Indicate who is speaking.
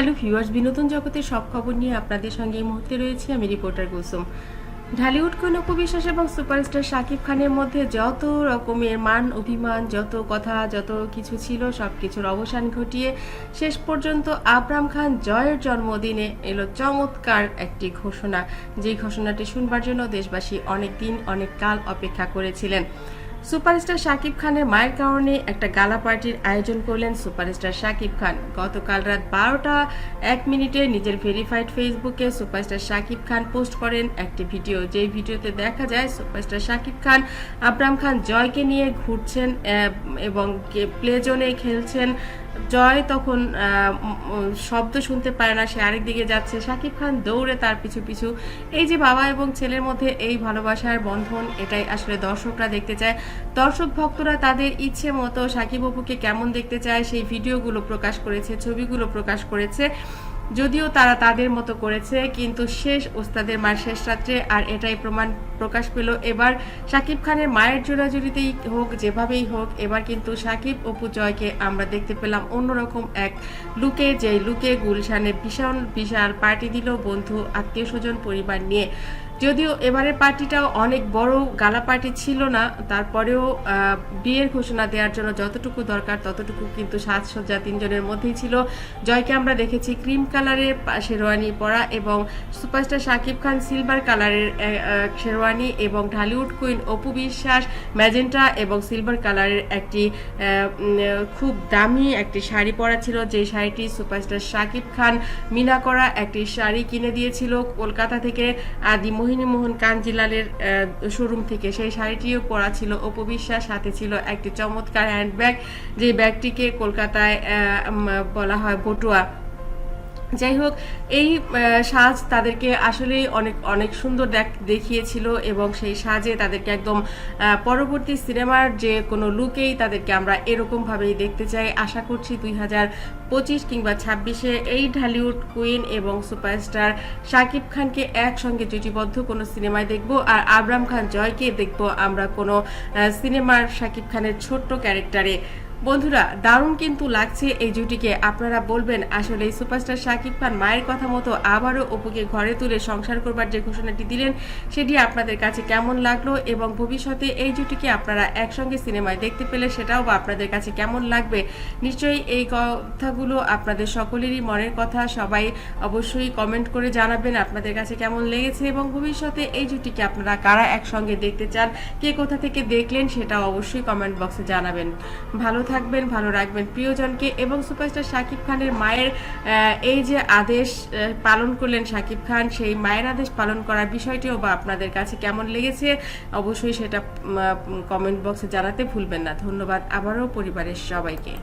Speaker 1: Hello viewers, বিনোদন জগতের সব খবর নিয়ে আপনাদের সঙ্গে এই মুহূর্তে রয়েছে আমি রিপোর্টার কুসুম। ঢালিউড কোন উপবিশ্বাস এবং সুপারস্টার শাকিব খানের মধ্যে যত রকমের মান, অভিমান, যত কথা, যত কিছু ছিল, সব কিছুর অবসান ঘটিয়ে শেষ পর্যন্ত আবরাম খান জয়ের জন্মদিনে এলো চমৎকার একটি ঘোষণা। যে ঘোষণাটি শুনবার জন্য দেশবাসী অনেক দিন, অনেক কাল অপেক্ষা করেছিলেন। সুপারস্টার শাকিব খানের মায়ের কারণে একটা গালা পার্টির আয়োজন করলেন সুপারস্টার শাকিব খান। গতকাল রাত বারোটা এক মিনিটে নিজের ভেরিফাইড ফেসবুকে সুপারস্টার শাকিব খান পোস্ট করেন একটি ভিডিও। যেই ভিডিওতে দেখা যায়, সুপারস্টার শাকিব খান আবরাম খান জয়কে নিয়ে ঘুরছেন এবং প্লে জোনে খেলছেন জয় তখন শব্দ শুনতে পারে না, সে আরেক দিকে যাচ্ছে শাকিব খান দৌড়ে তার পিছু পিছু। এই যে বাবা এবং ছেলের মধ্যে এই ভালোবাসার বন্ধন, এটাই আসলে দর্শকরা দেখতে চায়। দর্শক ভক্তরা তাদের ইচ্ছে মতো সাকিব অপুকে কেমন দেখতে চায়, সেই ভিডিওগুলো প্রকাশ করেছে, ছবিগুলো প্রকাশ করেছে। যদিও তারা তাদের মতো করেছে, কিন্তু শেষ ওস্তাদের মার শেষ রাত্রে আর এটাই প্রমাণ প্রকাশ পেল। এবার সাকিব খানের মায়ের জোড়াজুড়িতেই হোক, যেভাবেই হোক, এবার কিন্তু সাকিব অপু জয়কে আমরা দেখতে পেলাম অন্যরকম এক লুকে যে লুকে গুলশানে ভীষণ, বিশাল পার্টি দিল বন্ধু আত্মীয় স্বজন পরিবার নিয়ে। যদিও এবারের পার্টিটাও অনেক বড় গালা পার্টি ছিল না, তারপরেও বিয়ের ঘোষণা দেওয়ার জন্য যতটুকু দরকার ততটুকু কিন্তু সাজসজ্জা তিনজনের মধ্যেই ছিল। জয়কে আমরা দেখেছি ক্রিম কালারের শেরওয়ানি পরা এবং সুপারস্টার শাকিব খান সিলভার কালারের শেরওয়ানি এবং ঢালিউড কুইন অপু বিশ্বাস, ম্যাজেন্টা এবং সিলভার কালারের একটি খুব দামি একটি শাড়ি পরা ছিল যে শাড়িটি সুপারস্টার শাকিব খান মিনা করা একটি শাড়ি কিনে দিয়েছিল। কলকাতা থেকে আদি মোহিনী মোহন কাঞ্জিলালের শোরুম থেকে সেই শাড়িটিও পরা ছিল অপু বিশ্বাস। সাথে ছিল একটি চমৎকার হ্যান্ডব্যাগ যে ব্যাগটিকে কলকাতায় বলা হয় বটুয়া যাই হোক, এই সাজ তাদেরকে আসলেই অনেক অনেক সুন্দর দেখ- দেখিয়েছিল এবং সেই সাজে তাদেরকে একদম পরবর্তী সিনেমার যে কোনো লুকেই তাদেরকে আমরা এরকমভাবেই দেখতে চাই। আশা করছি দুই হাজার পঁচিশ কিংবা ছাব্বিশে এই ঢালিউড কুইন এবং সুপারস্টার শাকিব খানকে একসঙ্গে জুটিবদ্ধ কোনো সিনেমায় দেখব আর আবরাম খান জয়কে দেখব আমরা কোনো সিনেমার শাকিব খানের ছোট্ট ক্যারেক্টারে। বন্ধুরা, দারুণ কিন্তু লাগছে এই জুটিকে। আপনারা বলবেন, আসলে এই সুপারস্টার শাকিব খান মায়ের কথা মতো আবারও অপুকে ঘরে তুলে সংসার করবার যে ঘোষণাটি দিলেন, সেটি আপনাদের কাছে কেমন লাগল এবং ভবিষ্যতে এই জুটিকে আপনারা একসঙ্গে সিনেমায় দেখতে পেলে সেটাও বা আপনাদের কাছে কেমন লাগবে? নিশ্চয়ই এই কথাগুলো আপনাদের সকলেরই মনের কথা। সবাই অবশ্যই কমেন্ট করে জানাবেন আপনাদের কাছে কেমন লেগেছে এবং ভবিষ্যতে এই জুটিকে আপনারা কারা একসঙ্গে দেখতে চান, কে কোথা থেকে দেখলেন সেটাও অবশ্যই কমেন্ট বক্সে জানাবেন। ভালো থাকবেন, ভালো রাখবেন প্রিয়জনকে এবং সুপারস্টার শাকিব খানের মায়ের এই যে আদেশ পালন করলেন শাকিব খান, সেই মায়ের আদেশ পালন করার বিষয়টিও বা আপনাদের কাছে কেমন লেগেছে, অবশ্যই সেটা কমেন্ট বক্সে জানাতে ভুলবেন না। ধন্যবাদ আবারও পরিবারের সবাইকে।